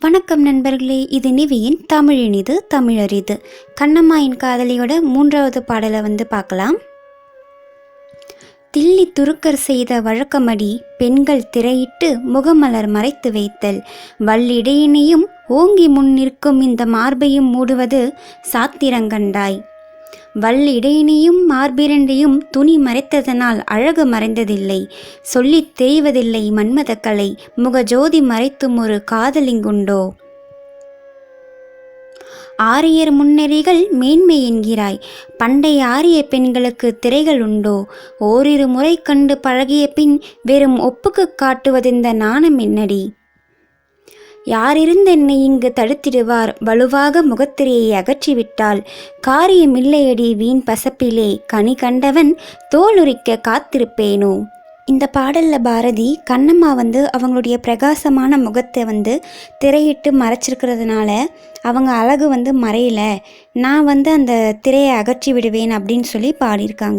வணக்கம் நண்பர்களே இது நிவியின் தமிழினிது தமிழறிது கண்ணம்மாயின் காதலியோட மூன்றாவது பாடலை வந்து பார்க்கலாம். தில்லி துருக்கர் செய்த வழக்கமடி பெண்கள் திரையிட்டு முகமலர் மறைத்து வைத்தல். வல்லிடையினையும் ஓங்கி முன் நிற்கும் இந்த மார்பையும் மூடுவது சாத்திரங்கண்டாய். வல்லிடையினையும் மார்பிரண்டையும் துணி மறைத்ததனால் அழகு மறைந்ததில்லை. சொல்லித் தெரிவதில்லை மன்மதக்கலை முகஜோதி மறைத்தும் ஒரு காதலிங்குண்டோ ஆரியர் முன்னெறிகள் மேன்மை என்கிறாய். பண்டைய ஆரிய பெண்களுக்கு திரைகள் உண்டோ? ஓரிரு முறை கண்டு பழகிய பின் வெறும் ஒப்புக்கு காட்டுவதெந்த நாணம் என்னடி? யாரிருந்து என்னை இங்கு தடுத்திடுவார்? வலுவாக முகத்திரையை அகற்றிவிட்டால் காரியமில்லையடி வீண் பசப்பிலே கனி கண்டவன் தோலுரிக்க காத்திருப்பேனோ? இந்த பாடலில் பாரதி கண்ணம்மா வந்து அவங்களுடைய பிரகாசமான முகத்தை வந்து திரையிட்டு மறைச்சிருக்கிறதுனால அவங்க அழகு வந்து மறையல. நான் வந்து அந்த திரையை அகற்றி விடுவேன் அப்படின்னு சொல்லி பாடியிருக்காங்க.